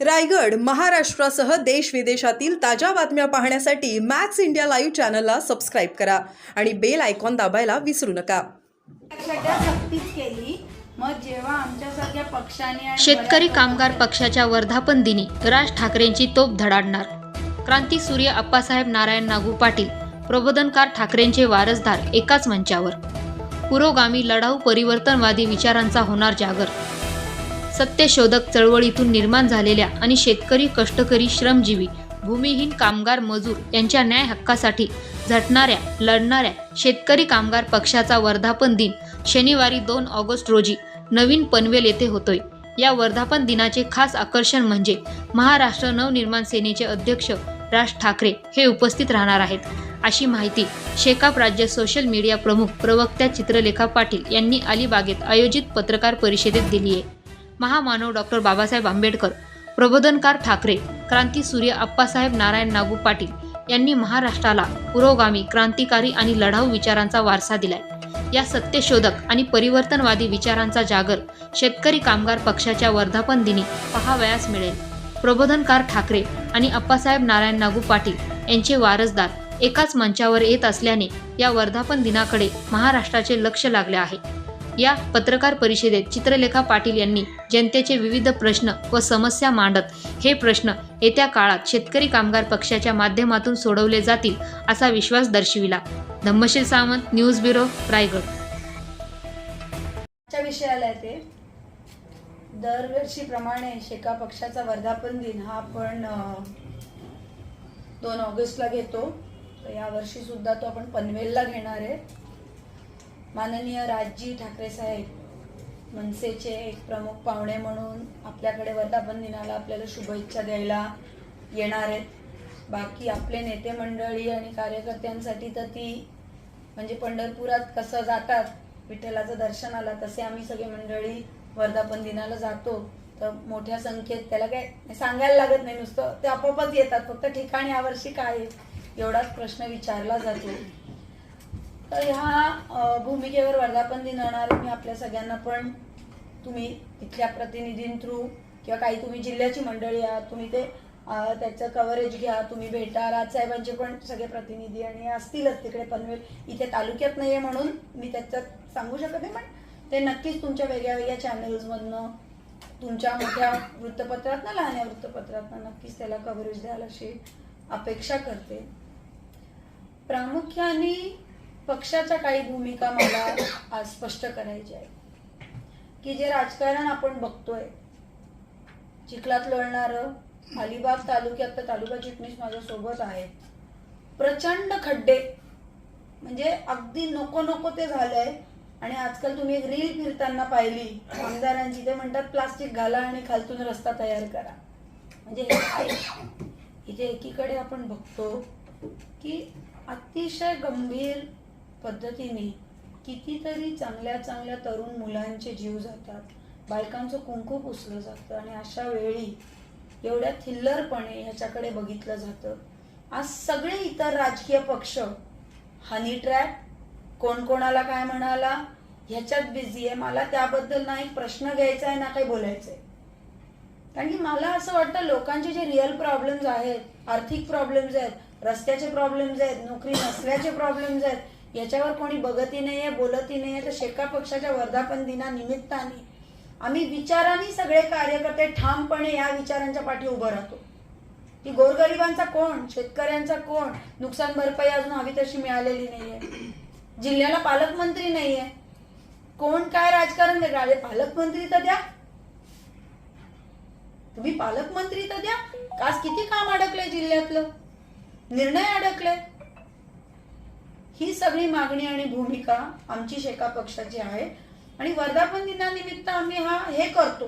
रायगड महाराष्ट्रासह देश विदेशातील ताज्या बातम्या पाहण्यासाठी मॅक्स इंडिया लाईव्ह चॅनलला सबस्क्राईब करा आणि बेल आयकॉन दाबायला विसरू नका. मग जेव्हा शेतकरी कामगार पक्षाच्या वर्धापन दिनी राज ठाकरेंची तोप धडाडणार. क्रांती सूर्य अप्पासाहेब नारायण नागू पाटील प्रबोधनकार ठाकरेंचे वारसदार एकाच मंचावर. पुरोगामी लढाऊ परिवर्तनवादी विचारांचा होणार जागर. सत्यशोधक चळवळीतून निर्माण झालेल्या आणि शेतकरी कष्टकरी श्रमजीवी भूमिहीन कामगार मजूर यांच्या न्याय हक्कासाठी झटणाऱ्या लढणाऱ्या शेतकरी कामगार पक्षाचा वर्धापन दिन शनिवारी दोन ऑगस्ट रोजी नवीन पनवेल येथे होतोय. या वर्धापन दिनाचे खास आकर्षण म्हणजे महाराष्ट्र नवनिर्माण सेनेचे अध्यक्ष राज ठाकरे हे उपस्थित राहणार आहेत. अशी माहिती शेकाप राज्य सोशल मीडिया प्रमुख प्रवक्त्या चित्रलेखा पाटील यांनी अलिबागेत आयोजित पत्रकार परिषदेत दिली आहे महामानव डॉक्टर बाबासाहेब आंबेडकर प्रबोधनकार ठाकरे क्रांती सूर्य अप्पासाहेब नारायण नागू पाटील यांनी महाराष्ट्राला पुरोगामी क्रांतिकारी आणि लढाऊ विचारांचा वारसा दिलाय. या सत्यशोधक आणि परिवर्तनवादी विचारांचा जागर शेतकरी कामगार पक्षाच्या वर्धापन दिनी पहावयास मिळेल. प्रबोधनकार ठाकरे आणि अप्पासाहेब नारायण नागू पाटील यांचे वारसदार एकाच मंचावर येत असल्याने या वर्धापन दिनाकडे महाराष्ट्राचे लक्ष लागले आहे. या पत्रकार परिषदेत चित्रलेखा पाटील यांनी जनतेचे विविध प्रश्न व समस्या मांडत हे प्रश्न येत्या काळात शेतकरी कामगार पक्षाच्या माध्यमातून सोडवले जातील असा विश्वास दर्शविला. Dhammasheel Sawant news bureau Raigad. विषयाला येते दरवर्षीप्रमाणे शेका पक्षाचा वर्धापन दिन हा आपण दोन ऑगस्टला घेतो. तर यावर्षी सुद्धा तो आपण पनवेलला घेणार आहे. माननीय राजजी ठाकरे साहेब मनसेचे एक प्रमुख पाहुणे म्हणून आपल्याकडे वर्धापन दिनाला आपल्याला शुभेच्छा द्यायला येणार आहेत. बाकी आपले नेते मंडळी आणि कार्यकर्त्यांसाठी तर ती म्हणजे पंढरपुरात कसं जातात विठ्ठलाचं दर्शनाला तसे आम्ही सगळे मंडळी वर्धापन दिनाला जातो. तर मोठ्या संख्येत त्याला काय सांगायला लागत नाही नुसतं ते आपोआपच येतात. फक्त ठिकाणी यावर्षी काय आहे? एवढाच प्रश्न विचारला जातो. तर ह्या भूमिकेवर वर्धापन दिन मी आपल्या सगळ्यांना पण तुम्ही इथल्या प्रतिनिधीं थ्रू किंवा काही तुम्ही जिल्ह्याची मंडळी आहात तुम्ही ते त्याचं कव्हरेज घ्या. तुम्ही भेटा राजसाहेबांचे पण सगळे प्रतिनिधी आणि असतीलच तिकडे पनवेल. इथे तालुक्यात नाहीये म्हणून मी त्याच्यात सांगू शकत नाही पण ते नक्कीच तुमच्या वेगळ्या वेगळ्या चॅनल्समधनं तुमच्या मोठ्या वृत्तपत्रातनं लहान्या वृत्तपत्रातनं नक्कीच त्याला कव्हरेज द्याल अशी अपेक्षा करते. प्रामुख्याने पक्षाच्या काही भूमिका मला आज स्पष्ट करायची आहे की जे राजकारण आपण बघतोय चिखलात लढणारं अलिबाग तालुक्यात तर तालुका चिटणीस माझ्या सोबत आहे प्रचंड खड्डे म्हणजे अगदी नको नको ते झालंय. आणि आजकाल तुम्ही एक रील फिरताना पाहिली आमदारांची ते म्हणतात प्लास्टिक घाला आणि खालतून रस्ता तयार करा. म्हणजे इथे एकीकडे आपण बघतो की अतिशय गंभीर पद्धतीने कितीतरी चांगल्या चांगल्या तरुण मुलांचे जीव जातात. बायकांचं कुंकू पुसलं जातं आणि अशा वेळी एवढ्या थिल्लरपणे ह्याच्याकडे बघितलं जातं. आज सगळे इतर राजकीय पक्ष हनी ट्रॅप कोण कोणाला काय म्हणाला ह्याच्यात बिझी आहे. मला त्याबद्दल ना एक प्रश्न घ्यायचा आहे ना काही बोलायचं आहे कारण की मला असं वाटतं लोकांचे जे रिअल प्रॉब्लेम्स आहेत आर्थिक प्रॉब्लेम्स आहेत रस्त्याचे प्रॉब्लेम्स आहेत नोकरी नसल्याचे प्रॉब्लेम्स आहेत याच्यावर कोणी बघतही नाहीये बोलतही नाहीये. तर शेका पक्षाच्या वर्धापन दिनानिमित्ताने आम्ही विचारांनी सगळे कार्यकर्ते ठामपणे या विचारांच्या पाठी उभं राहतो. की गोरगरिबांचा कोण शेतकऱ्यांचा कोण नुकसान भरपाई अजून हवी तशी मिळालेली नाहीये. जिल्ह्याला पालकमंत्री नाहीये. कोण काय राजकारण राजे पालकमंत्री तर द्या. तुम्ही पालकमंत्री तर द्या. आज किती काम अडकलंय जिल्ह्यातलं? निर्णय अडकले ही सगळी मागणी आणि भूमिका आमची शेका पक्षाची आहे. आणि वर्धापन दिनानिमित्त आम्ही हा हे करतो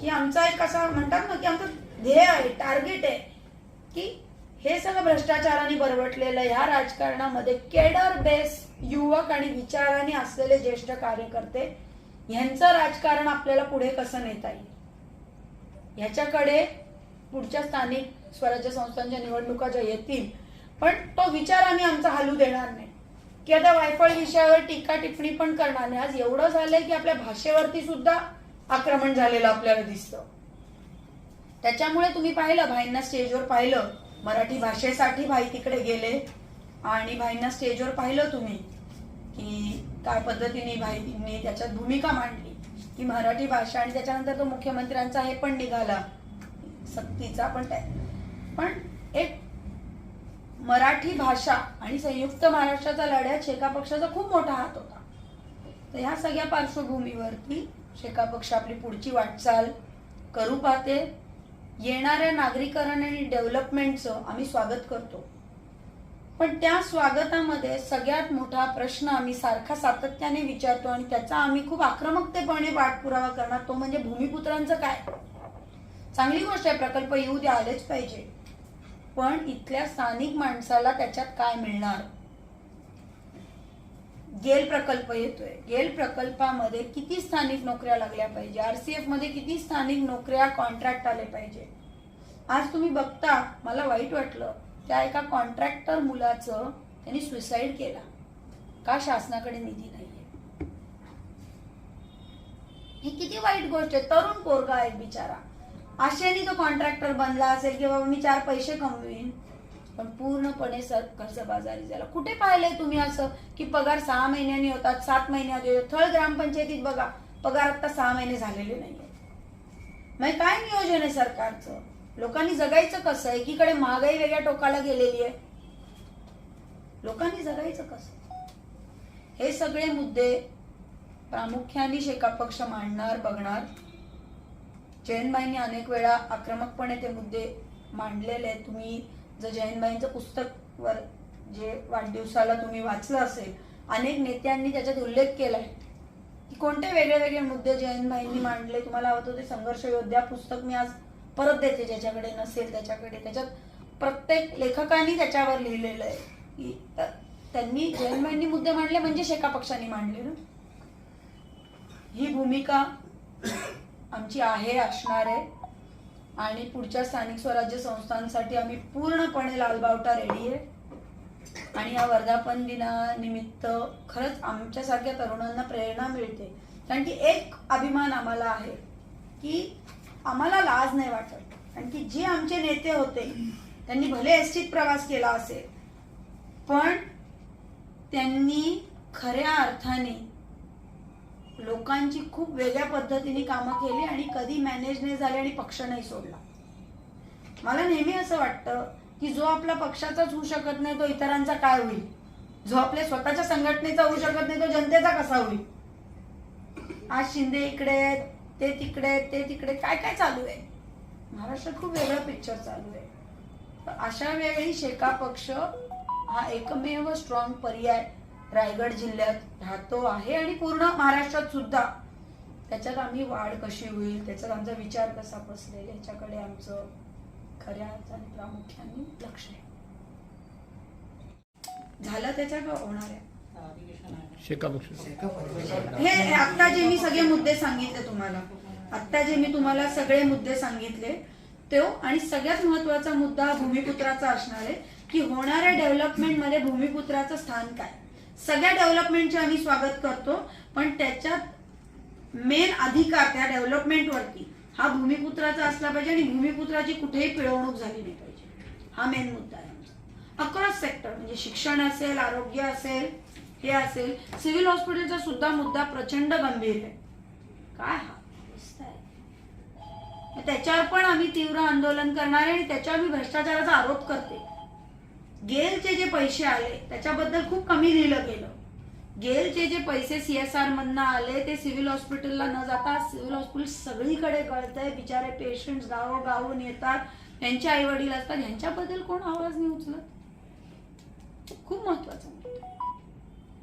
की आमचा एक असा म्हणतात ना की आमचं ध्येय आहे टार्गेट आहे की हे सगळं भ्रष्टाचाराने बरवटलेलं ह्या राजकारणामध्ये केडर बेस युवक आणि विचाराने असलेले ज्येष्ठ कार्यकर्ते यांचं राजकारण आपल्याला पुढे कसं नेता येईल? ह्याच्याकडे पुढच्या स्थानिक स्वराज्य संस्थांच्या निवडणुका ज्या येतील पण तो विचार आम्ही आमचा हलू देणार नाही. की आता वायफळ विषयावर टीका टिप्पणी पण करणार नाही. आज एवढं झालंय की आपल्या भाषेवरती सुद्धा आक्रमण झालेलं आपल्याला दिसतं. त्याच्यामुळे तुम्ही पाहिलं भाईंना स्टेजवर पाहिलं मराठी भाषेसाठी भाई तिकडे गेले आणि भाईंना स्टेजवर पाहिलं तुम्ही की काय पद्धतीने भाईंनी त्याच्यात भूमिका मांडली. की मराठी भाषा आणि त्याच्यानंतर तो मुख्यमंत्र्यांचा हे पण निघाला. सक्तीचा पण त्या पण एक मराठी भाषा आणि संयुक्त महाराष्ट्राचा लढ्यात शेका पक्षाचा खूप मोठा हात होता. तर ह्या सगळ्या पार्श्वभूमीवरती शेका पक्ष आपली पुढची वाटचाल करू पाहते. येणाऱ्या नागरीकरण आणि डेव्हलपमेंटचं आम्ही स्वागत करतो. पण त्या स्वागतामध्ये सगळ्यात मोठा प्रश्न आम्ही सारखा सातत्याने विचारतो आणि त्याचा आम्ही खूप आक्रमकतेपणे पाठपुरावा करणार तो म्हणजे भूमिपुत्रांचं काय? चांगली गोष्ट आहे प्रकल्प येऊ द्या आलेच पाहिजे. पण इथल्या स्थानिक माणसाला त्याच्यात काय मिळणार? गेल प्रकल्प येतोय. गेल प्रकल्पामध्ये किती स्थानिक नोकऱ्या लागल्या पाहिजे? आरसीएफमध्ये किती स्थानिक नोकऱ्या कॉन्ट्रॅक्ट आले पाहिजे? आज तुम्ही बघता मला वाईट वाटलं. त्या एका कॉन्ट्रॅक्टर मुलाचं त्यांनी सुसाईड केला. का शासनाकडे निधी नाहीये? ही किती वाईट गोष्ट आहे. तरुण पोरगा आहे बिचारा. आशेने तो कॉन्ट्रॅक्टर बनला असेल की बाबा मी चार पैसे कमवीन. पण पूर्णपणे सर कर्जबाजारी झाला. कुठे पाहिलंय तुम्ही असं की पगार सहा महिन्यांनी होतात सात महिन्यात येतो थळ ग्रामपंचायतीत बघा पगार आता सहा महिने झालेले नाहीये. मग काय नियोजन आहे सरकारचं? लोकांनी जगायचं कसं? एकीकडे महागाई वेगळ्या टोकाला गेलेली आहे. लोकांनी जगायचं कसं? हे सगळे मुद्दे प्रामुख्याने शेका पक्ष मांडणार बघणार. जयंतबाईंनी अनेक वेळा आक्रमकपणे ते मुद्दे मांडलेले आहेत. तुम्ही जर जयंतबाईंचं पुस्तक वर जे वाढदिवसाला तुम्ही वाचलं असेल अनेक नेत्यांनी त्याच्यात उल्लेख केला आहे की कोणते वेगळे वेगळे मुद्दे जयंतबाईंनी मांडले? तुम्हाला हवं ते संघर्ष योद्धा पुस्तक मी आज परत देते ज्याच्याकडे नसेल त्याच्याकडे. त्याच्यात प्रत्येक लेखकांनी त्याच्यावर लिहिलेलं आहे की त्यांनी जयंतबाईंनी मुद्दे मांडले म्हणजे शेका पक्षांनी मांडले ना? ही भूमिका आमची आहे असणार आहे. आणि पुढच्या स्थानिक स्वराज्य संस्थांसाठी आम्ही पूर्णपणे लालबावटा रेडी आहे. आणि या वर्धापन दिनानिमित्त खरंच आमच्यासारख्या तरुणांना प्रेरणा मिळते. कारण की एक अभिमान आम्हाला आहे की आम्हाला लाज नाही वाटत. कारण की जे आमचे नेते होते त्यांनी भले एसटीत प्रवास केला असेल पण त्यांनी खऱ्या अर्थाने लोकांची खूप वेगळ्या पद्धतीने कामं केली आणि कधी मॅनेज नाही झाले आणि पक्ष नाही सोडला. मला नेहमी असं वाटतं की जो आपला पक्षाचाच होऊ शकत नाही तो इतरांचा काय होईल? जो आपल्या स्वतःच्या संघटनेचा होऊ शकत नाही तो जनतेचा कसा होईल? आज शिंदे इकडे ते तिकडे ते तिकडे काय काय चालू आहे? महाराष्ट्रात खूप वेगळं पिक्चर चालू आहे. अशा वेळी शेका पक्ष हा एकमेव स्ट्रॉंग पर्याय रायगड जिल्ह्यात राहतो आहे आणि पूर्ण महाराष्ट्रात सुद्धा. त्याच्यात आम्ही वाढ कशी होईल त्याच्यात आमचा विचार कसा बसलेला याच्याकडे आमचं खऱ्या अर्थाने प्रामुख्याने लक्ष आहे. झालं त्याच्या का होणार आहे? शेका पक्ष हे हे आत्ता जे मी सगळे मुद्दे सांगितले तुम्हाला आत्ता जे मी तुम्हाला सगळे मुद्दे सांगितले तो आणि सगळ्यात महत्त्वाचा मुद्दा हा भूमिपुत्राचा असणार आहे की होणाऱ्या डेव्हलपमेंटमध्ये भूमिपुत्राचं स्थान काय? सगळ्या डेव्हलपमेंटचे आम्ही स्वागत करतो पण त्याच्यात मेन अधिकार त्या डेव्हलपमेंटवरती हा भूमिपुत्राचा असला पाहिजे आणि भूमिपुत्राची कुठेही पिळवणूक झाली नाही पाहिजे. हा मेन मुद्दा आहे अक्रॉस सेक्टर म्हणजे शिक्षण असेल आरोग्य असेल हे असेल सिव्हिल हॉस्पिटलचा सुद्धा मुद्दा प्रचंड गंभीर आहे. काय हा त्याच्यावर पण आम्ही तीव्र आंदोलन करणार आहे आणि त्याच्यावर मी भ्रष्टाचाराचा आरोप करते. गेलचे जे पैसे आले त्याच्याबद्दल खूप कमी लिहिलं गेलं. गेलचे जे पैसे सीएसआर मधनं आले ते सिव्हिल हॉस्पिटलला न जाता सिव्हिल हॉस्पिटल सगळीकडे कळतंय. बिचारे पेशंट गावोगावून येतात. त्यांचे आई वडील असतात. ह्यांच्याबद्दल कोण आवाज नाही उचलत? खूप महत्वाचं.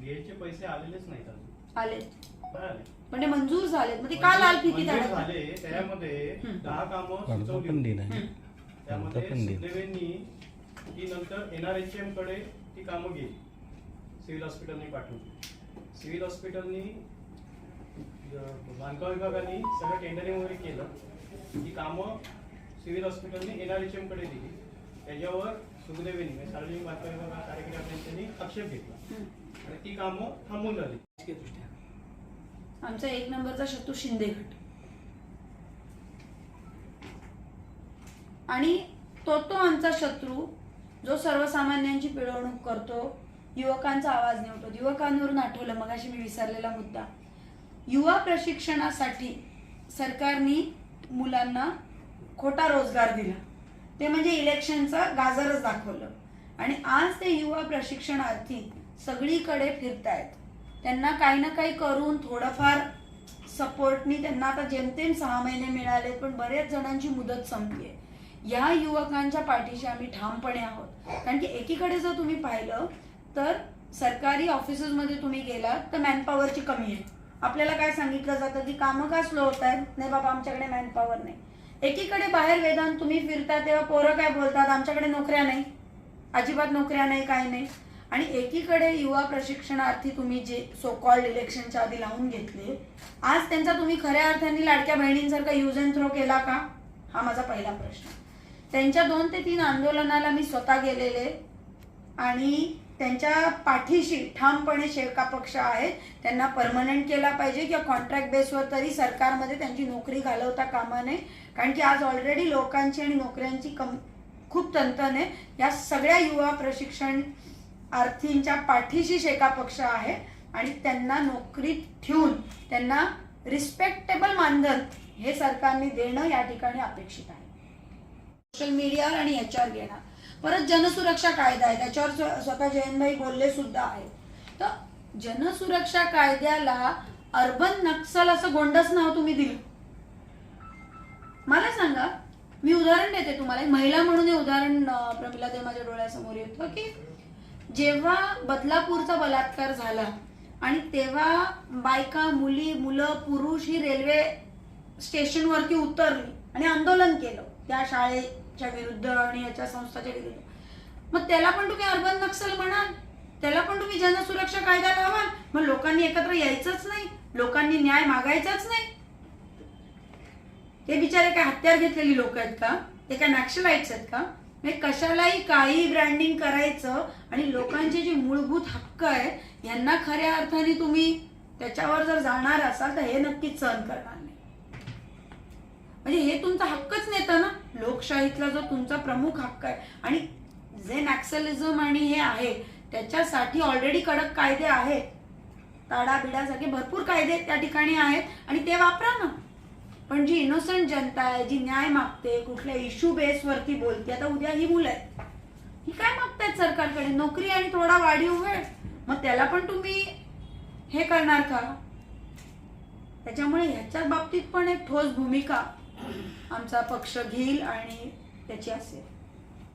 गेटचे पैसे आलेलेच नाहीत अजून. आलेत काय आले? म्हणजे मंजूर झालेत. मग ते का लाल झाले. त्यामध्ये. दहा कामं पण त्यामध्ये ती नंतर एनआरएचएमकडे ती कामं गेली. सिव्हिल हॉस्पिटलने पाठवली. सिव्हिल हॉस्पिटलनी बांधकाम विभागाने सगळं टेंडरिंग वगैरे केलं. ती कामं सिव्हिल हॉस्पिटलने एनआरएचएमकडे दिली. त्याच्यावर सुखदेवेंनी म्हणजे सार्वजनिक बांधकाम विभाग कार्यक्रम त्यांनी आक्षेप घेतला. आणि ती कामं थांबून झाली. आमचा एक नंबरचा शत्रू शिंदे गट. आणि तो तो आमचा शत्रू जो सर्वसामान्यांची पिळवणूक करतो युवकांचा आवाज निवडतो. युवकांवरून आठवलं मगाशी मी विसरलेला मुद्दा. युवा प्रशिक्षणासाठी सरकारने मुलांना खोटा रोजगार दिला. ते म्हणजे इलेक्शनचं गाजरच दाखवलं. आणि आज ते युवा प्रशिक्षणार्थी सगळीकडे फिरतायत. त्यांना काही ना काही करून थोडंफार सपोर्टनी त्यांना आता जेमतेम सहा महिने मिळाले पण बऱ्याच जणांची मुदत संपली आहे या युवकांच्या पाठीशी आम्ही ठामपणे आहोत. कारण की एकीकडे जर तुम्ही पाहिलं तर सरकारी ऑफिसेसमध्ये तुम्ही गेलात तर मॅनपॉवरची कमी आहे. आपल्याला काय सांगितलं जातं? की कामं का स्लो होत आहेत? नाही बाबा आमच्याकडे मॅनपॉवर नाही. एकीकडे बाहेर वेदांत तुम्ही फिरता तेव्हा पोरं काय बोलतात? आमच्याकडे नोकऱ्या नाही. अजिबात नोकऱ्या नाही काही नाही. आणि एकीकडे युवा प्रशिक्षणार्थी तुम्ही जे सो कॉल्ड इलेक्शनच्या आधी लावून घेतले आज त्यांचा तुम्ही खऱ्या अर्थाने लाडक्या बहिणींसारखा यूज अँड थ्रो केला का? हा माझा पहिला प्रश्न. त्यांच्या दोन ते तीन आंदोलनाला मी स्वतः गेलेले आणि त्यांच्या पाठीशी ठामपणे शेका पक्ष आहेत. त्यांना परमनंट केला पाहिजे किंवा कॉन्ट्रॅक्ट बेसवर तरी सरकारमध्ये त्यांची नोकरी घालवता कामा नये. कारण की आज ऑलरेडी लोकांची आणि नोकऱ्यांची कम खूप तंतन आहे. या सगळ्या युवा प्रशिक्षण अर्थींच्या पाठीशी शेका पक्ष आहे. आणि त्यांना नोकरीत ठेवून त्यांना रिस्पेक्टेबल मानधन हे सरकारने देणं या ठिकाणी अपेक्षित आहे. सोशल मीडियावर आणि याच्यावर घेणार. परत जनसुरक्षा कायदा आहे त्याच्यावर स्वतः जयंतभाई बोलले सुद्धा आहे तर जनसुरक्षा कायद्याला अर्बन नक्सल असं गोंडस नाव तुम्ही दिलं. मला सांगा मी उदाहरण देते तुम्हाला. महिला म्हणून हे उदाहरण प्रमिला ते माझ्या डोळ्यासमोर येतं की जेव्हा बदलापूरचा बलात्कार झाला आणि तेव्हा बायका मुली मुलं पुरुष ही रेल्वे स्टेशनवरती उतरली आणि आंदोलन केलं त्या च्या विरुद्ध आणि याच्या संस्थाच्या विरुद्ध. मग त्याला पण तुम्ही अर्बन नक्सल म्हणाल. त्याला पण तुम्ही जनसुरक्षा कायदा लावाल. मग लोकांनी एकत्र यायचंच नाही. लोकांनी न्याय मागायचाच नाही. ते बिचारे काय हत्यार घेतलेली लोक आहेत का? ते काय नॅक्शलाइट्स आहेत का? म्हणजे कशालाही काही ब्रँडिंग करायचं आणि लोकांचे जे मूलभूत हक्क आहेत यांना खऱ्या अर्थाने तुम्ही त्याच्यावर जर जाणार असाल तर हे नक्कीच सहन करणार. म्हणजे हे तुमचा हक्कच नेता ना? लोकशाहीतला जो तुमचा प्रमुख हक्क आहे. आणि जे नॅक्सलिझम आणि हे आहे त्याच्यासाठी ऑलरेडी कडक कायदे आहेत. ताडाबिडासारखे भरपूर कायदे त्या ठिकाणी आहेत आणि ते वापरा ना. पण जी इनोसंट जनता आहे जी न्याय मागते कुठल्या इश्यू बेसवरती बोलते आता उद्या ही मुलं आहेत. ही काय मागतायत सरकारकडे? नोकरी आणि थोडा वाढीव वेळ. मग त्याला पण तुम्ही हे करणार का? त्याच्यामुळे ह्याच्या बाबतीत पण एक ठोस भूमिका. आमचा पक्ष घेईल आणि त्याची असेल.